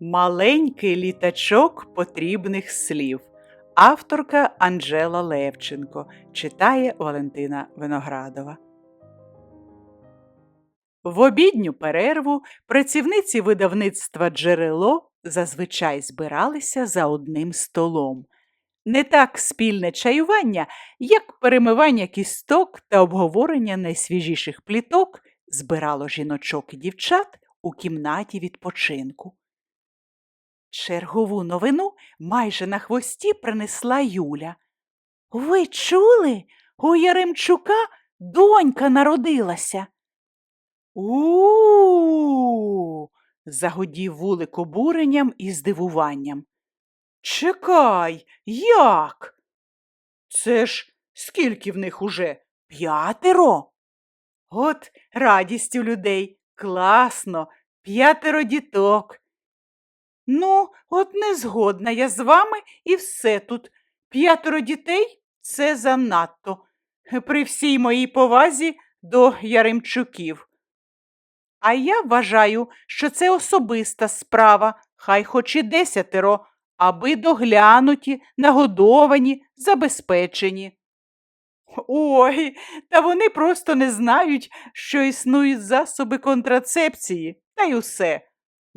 Маленький літачок потрібних слів. Авторка Анжела Левченко читає Валентина Виноградова. В обідню перерву працівниці видавництва Джерело зазвичай збиралися за одним столом. Не так спільне чаювання, як перемивання кісток та обговорення найсвіжіших пліток збирало жіночок і дівчат у кімнаті відпочинку. Чергову новину майже на хвості принесла Юля. Ви чули? У Яремчука донька народилася. У. загодів вулик обуренням і здивуванням. Чекай, як? Це ж скільки в них уже? П'ятеро? От радість у людей. Класно, п'ятеро діток. Ну, от не згодна я з вами і все тут. П'ятеро дітей це занадто. При всій моїй повазі до Яремчуків. А я вважаю, що це особиста справа, хай хоч і десятеро, аби доглянуті, нагодовані, забезпечені. Ой, та вони просто не знають, що існують засоби контрацепції, та й усе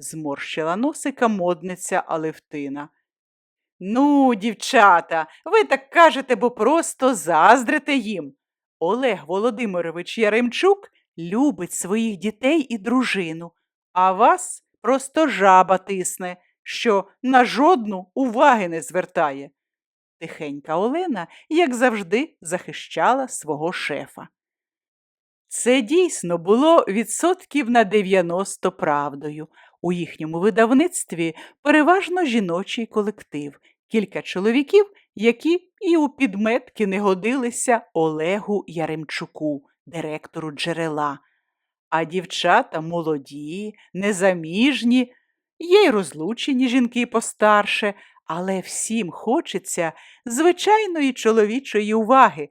зморщила носика модниця Алевтина. Ну, дівчата, ви так кажете, бо просто заздрите їм. Олег Володимирович Яремчук любить своїх дітей і дружину, а вас просто жаба тисне, що на жодну уваги не звертає. Тихенька Олена, як завжди, захищала свого шефа. Це дійсно було відсотків на 90 правдою. У їхньому видавництві переважно жіночий колектив, кілька чоловіків, які і у підметки не годилися Олегу Яремчуку, директору джерела. А дівчата молоді, незаміжні, є й розлучені жінки постарше, але всім хочеться звичайної чоловічої уваги.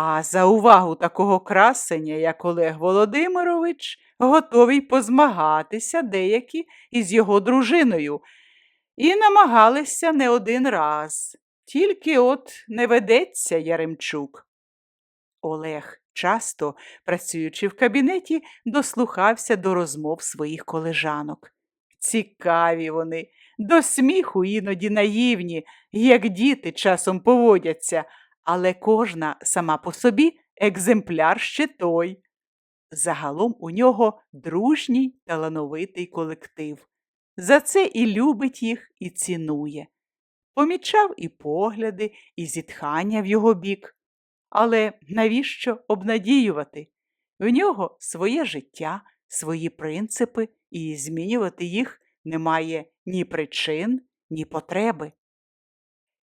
А за увагу такого красення, як Олег Володимирович, готовий позмагатися деякі із його дружиною, і намагалися не один раз, тільки от не ведеться Яремчук. Олег часто, працюючи в кабінеті, дослухався до розмов своїх колежанок. Цікаві вони, до сміху іноді наївні, як діти часом поводяться, але кожна сама по собі екземпляр ще той. Загалом у нього дружній талановитий колектив. За це і любить їх, і цінує. Помічав і погляди, і зітхання в його бік. Але навіщо обнадіювати? В нього своє життя, свої принципи, і змінювати їх немає ні причин, ні потреби.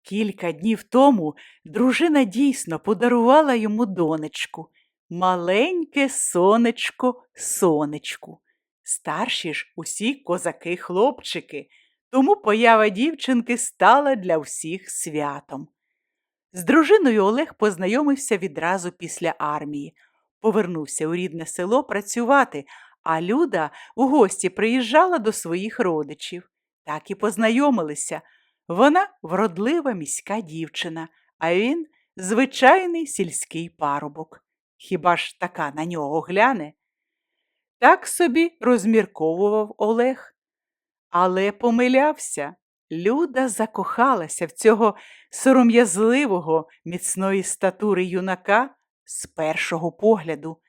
Кілька днів тому дружина дійсно подарувала йому донечку маленьке сонечко сонечку. Старші ж усі козаки-хлопчики, тому поява дівчинки стала для всіх святом. З дружиною Олег познайомився відразу після армії, повернувся у рідне село працювати, а Люда в гості приїжджала до своїх родичів. Так і познайомилися. Вона вродлива міська дівчина, а він звичайний сільський парубок. Хіба ж така на нього гляне? Так собі розмірковував Олег. Але помилявся. Люда закохалася в цього сором'язливого, міцної статури юнака з першого погляду,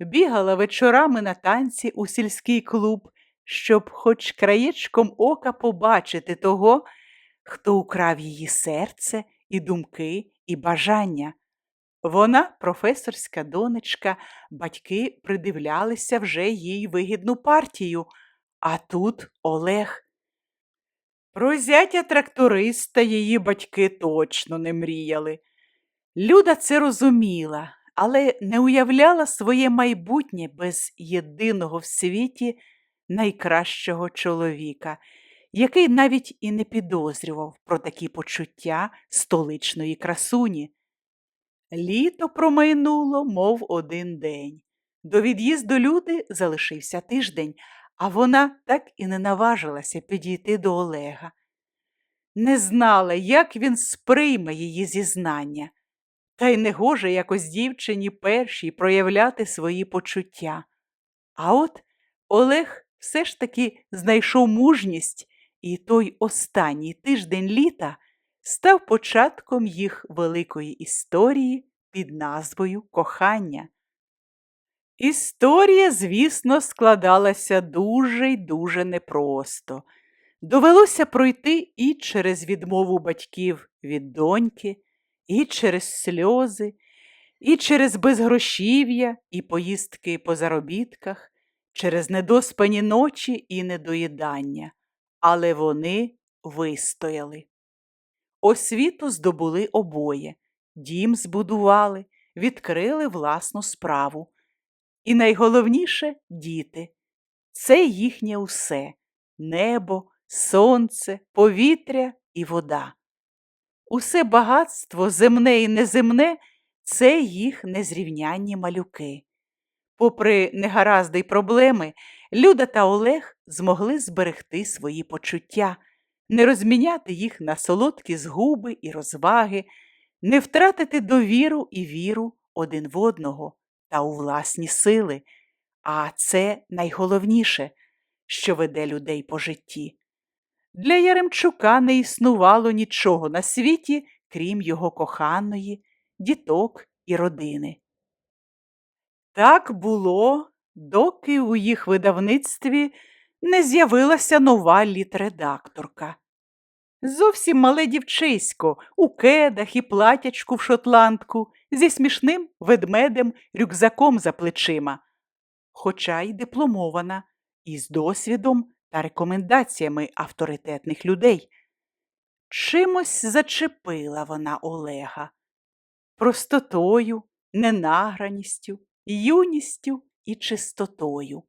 бігала вечорами на танці у сільський клуб, щоб хоч краєчком ока побачити того, хто украв її серце і думки, і бажання. Вона, професорська донечка, батьки придивлялися вже їй вигідну партію, а тут Олег. Про зятя тракториста її батьки точно не мріяли. Люда це розуміла, але не уявляла своє майбутнє без єдиного в світі найкращого чоловіка, який навіть і не підозрював про такі почуття столичної красуні. Літо промайнуло, мов один день. До від'їзду люди залишився тиждень, а вона так і не наважилася підійти до Олега. Не знала, як він сприйме її зізнання, та й не гоже якось дівчині першій проявляти свої почуття. А от Олег все ж таки знайшов мужність, і той останній тиждень літа став початком їх великої історії під назвою Кохання. Історія, звісно, складалася дуже й дуже непросто. Довелося пройти і через відмову батьків від доньки, і через сльози, і через безгрошів'я, і поїздки по заробітках, через недоспані ночі і недоїдання. Але вони вистояли. Освіту здобули обоє, дім збудували, відкрили власну справу. І найголовніше діти. Це їхнє усе небо, сонце, повітря і вода. Усе багатство, земне і неземне, це їх незрівнянні малюки. Попри негаразди й проблеми, Люда та Олег змогли зберегти свої почуття, не розміняти їх на солодкі згуби і розваги, не втратити довіру і віру один в одного та у власні сили, а це найголовніше, що веде людей по житті. Для Яремчука не існувало нічого на світі, крім його коханої, діток і родини. Так було, доки у їх видавництві не з'явилася нова літредакторка. Зовсім мале дівчисько у кедах і платячку в шотландку зі смішним ведмедем рюкзаком за плечима, хоча й дипломована, із досвідом та рекомендаціями авторитетних людей. Чимось зачепила вона Олега простотою, ненаграністю, юністю і чистотою.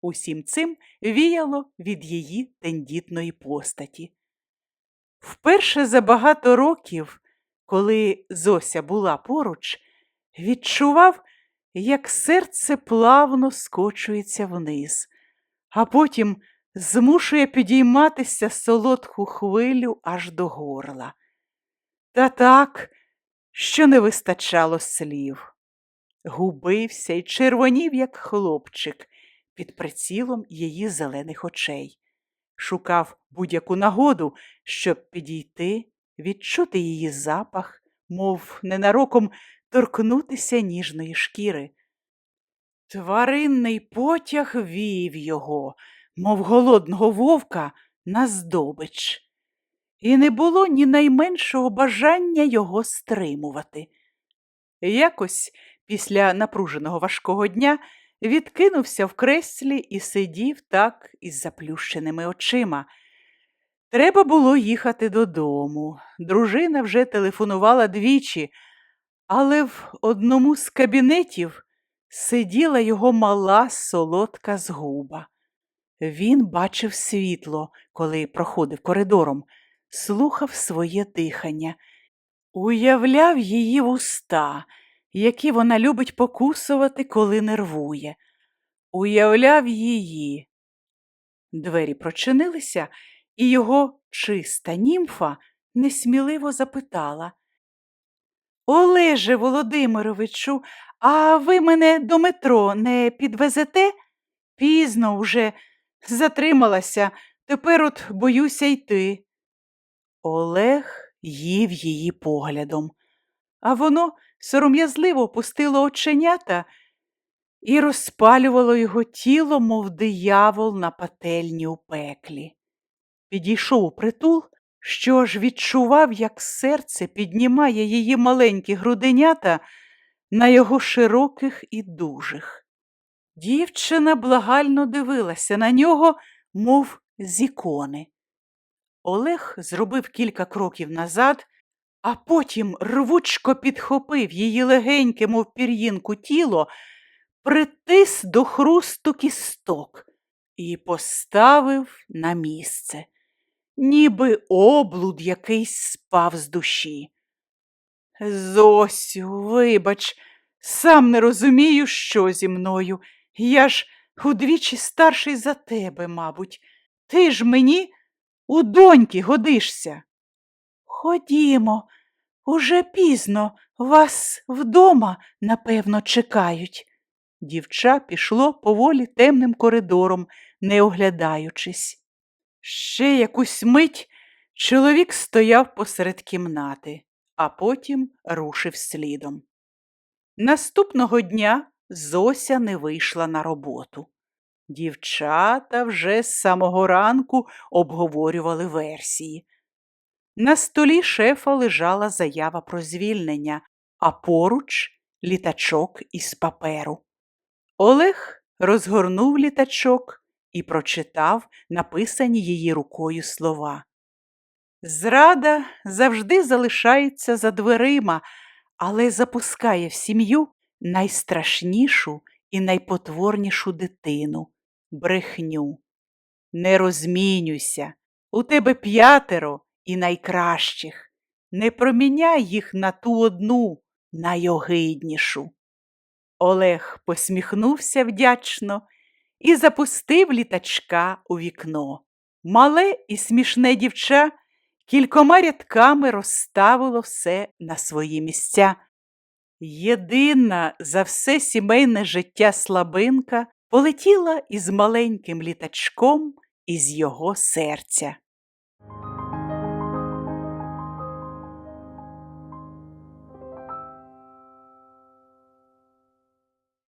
Усім цим віяло від її тендітної постаті. Вперше за багато років, коли Зося була поруч, відчував, як серце плавно скочується вниз, а потім змушує підійматися солодку хвилю аж до горла. Та так, що не вистачало слів. Губився й червонів, як хлопчик, під прицілом її зелених очей шукав будь-яку нагоду, щоб підійти, відчути її запах, мов ненароком торкнутися ніжної шкіри. Тваринний потяг вів його, мов голодного вовка, на здобич, і не було ні найменшого бажання його стримувати. Якось після напруженого важкого дня відкинувся в креслі і сидів так із заплющеними очима. Треба було їхати додому. Дружина вже телефонувала двічі, але в одному з кабінетів сиділа його мала солодка згуба. Він бачив світло, коли проходив коридором, слухав своє дихання, уявляв її вуста які вона любить покусувати, коли нервує. Уявляв її. Двері прочинилися, і його чиста німфа несміливо запитала. Олеже Володимировичу, а ви мене до метро не підвезете? Пізно вже затрималася, тепер от боюся йти. Олег їв її поглядом, а воно сором'язливо опустило оченята і розпалювало його тіло, мов диявол на пательні у пеклі. Підійшов у притул, що ж відчував, як серце піднімає її маленькі груденята на його широких і дужих. Дівчина благально дивилася на нього, мов з ікони. Олег зробив кілька кроків назад, а потім рвучко підхопив її легеньке, мов пір'їнку тіло, притис до хрусту кісток і поставив на місце, ніби облуд якийсь спав з душі. Зосю, вибач, сам не розумію, що зі мною. Я ж удвічі старший за тебе, мабуть. Ти ж мені у доньки годишся. Ходімо, уже пізно, вас вдома, напевно, чекають. Дівча пішло поволі темним коридором, не оглядаючись. Ще якусь мить чоловік стояв посеред кімнати, а потім рушив слідом. Наступного дня Зося не вийшла на роботу. Дівчата вже з самого ранку обговорювали версії. На столі шефа лежала заява про звільнення, а поруч літачок із паперу. Олег розгорнув літачок і прочитав написані її рукою слова. Зрада завжди залишається за дверима, але запускає в сім'ю найстрашнішу і найпотворнішу дитину брехню. Не розмінюйся, у тебе п'ятеро і найкращих. Не проміняй їх на ту одну найогиднішу. Олег посміхнувся вдячно і запустив літачка у вікно. Мале і смішне дівча кількома рядками розставило все на свої місця. Єдина за все сімейне життя слабинка полетіла із маленьким літачком із його серця.